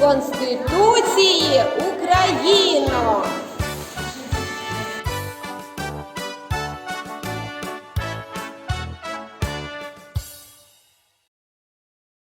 Конституції України.